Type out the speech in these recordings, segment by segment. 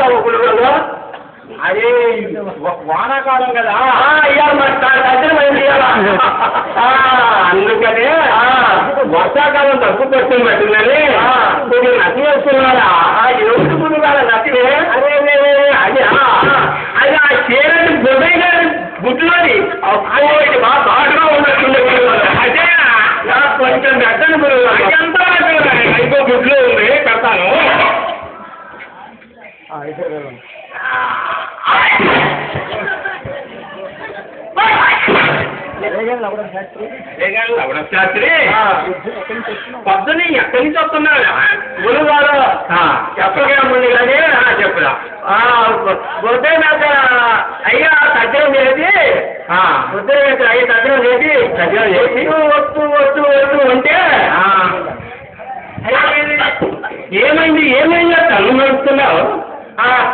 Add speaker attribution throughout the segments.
Speaker 1: రావు గురుగారు అదే వానాకాలం కదా. ఇవాళ మరి దగ్గర పోయింది అందుకనే వర్షాకాలం తక్కువ పడుతుంది పట్టిందని కొద్దిగా నచ్చి వేస్తున్నారా? ఎవరి గురుగారు నచ్చినే అదే అది అది ఆ. చీరని బుద్ధయ్య గారి గుడ్లోని శాస్త్రి పొద్దున ఎక్కడి నుంచి వస్తున్నాడు గురుగారు చెప్పగా ముందు కానీ చెప్పురా. బుద్ధయ్య అయ్యా తగ్గడం చేసి. బుద్ధయ్య అయ్యి తగ్గడం చేసి. తగ్గడం చేసి. వస్తూ వస్తూ వస్తూ ఉంటే ఏమైంది? ఏమైంది? కళ్ళు నడుస్తున్నావు?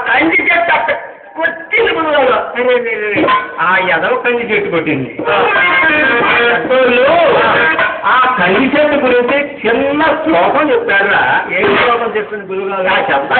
Speaker 1: కంది చెట్టు కొట్టింది గురుగారు ఆ ఎదవ కంది చెట్టు కొట్టింది. ఆ కంది చెట్టు గురించి చిన్న శ్లోకం చెప్పారా ఏ శ్లోకం చెప్తుంది గురుగారు చెప్తా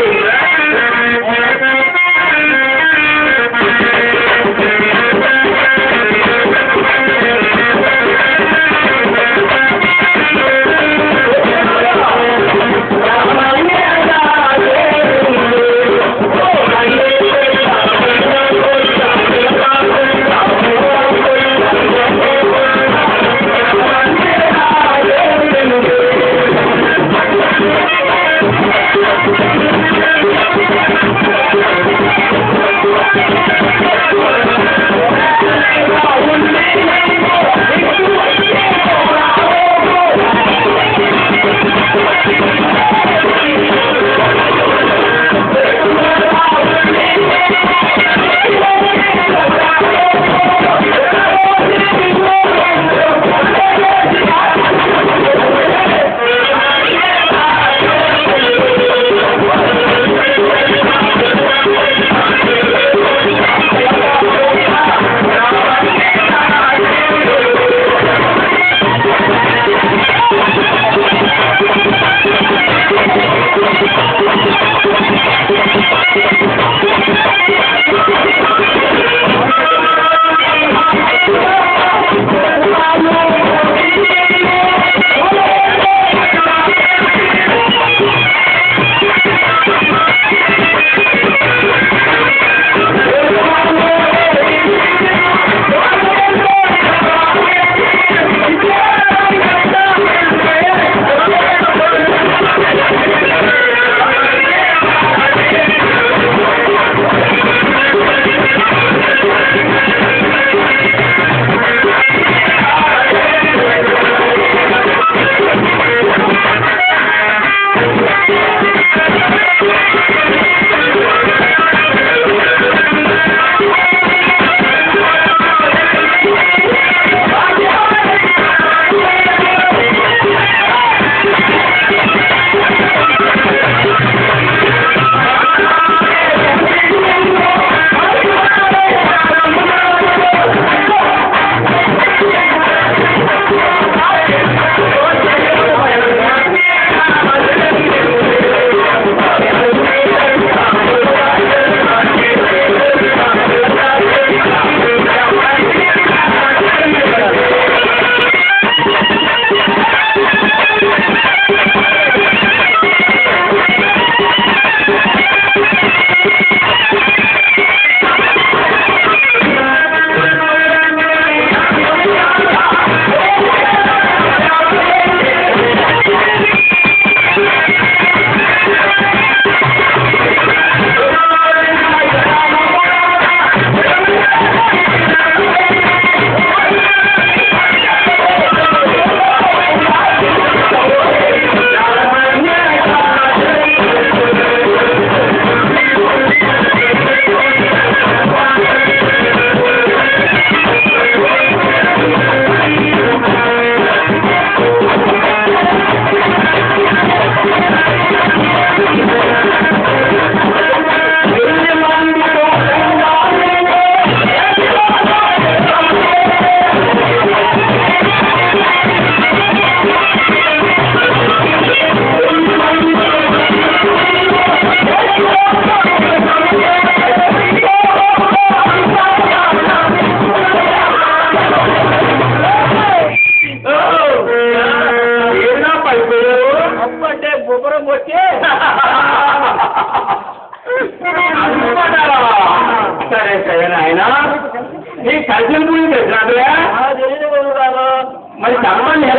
Speaker 1: మరి చెప్పండి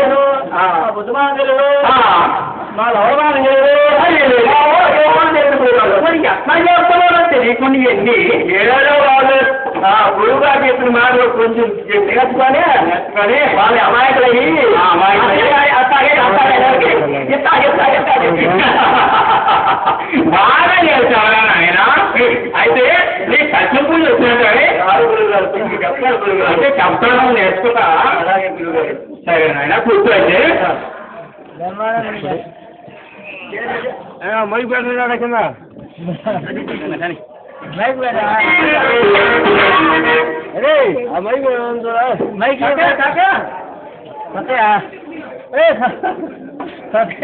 Speaker 1: ఆ.
Speaker 2: బుద్ధమాంగలు
Speaker 1: ఆ.
Speaker 2: మా లవమాంగలు
Speaker 1: మరి ఎట్లా చేస్తున్నారో తెలియకుండా ఇవన్నీ ఏదో వాళ్ళు ఆ గురువుగా చెప్పిన మాటలు కొంచెం నేర్చుకొని నేర్చుకొని వాళ్ళ అమాయకులయ్యి అమాయకులయ్యి
Speaker 2: మైక్ పెట్టినాడు కింద మైక్ ఆ మైక్ మైక్ సత్యా ఏ సత్య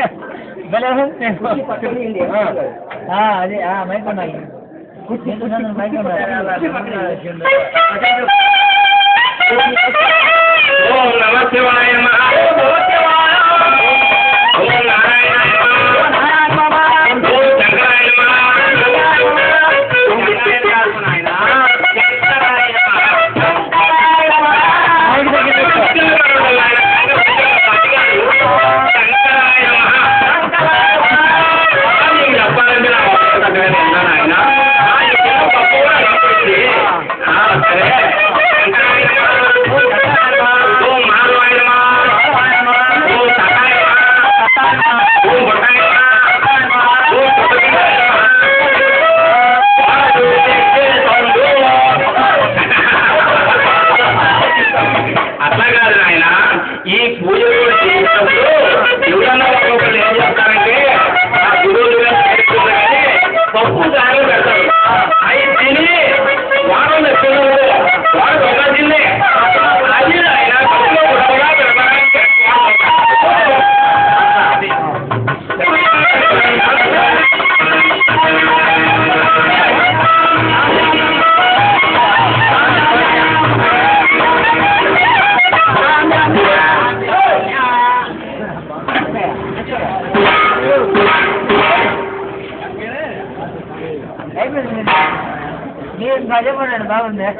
Speaker 2: అది మైక్ ఉన్నాయి మైక్
Speaker 1: ఓం నమ శివాయ నమః. ఓం
Speaker 2: that one, Nick.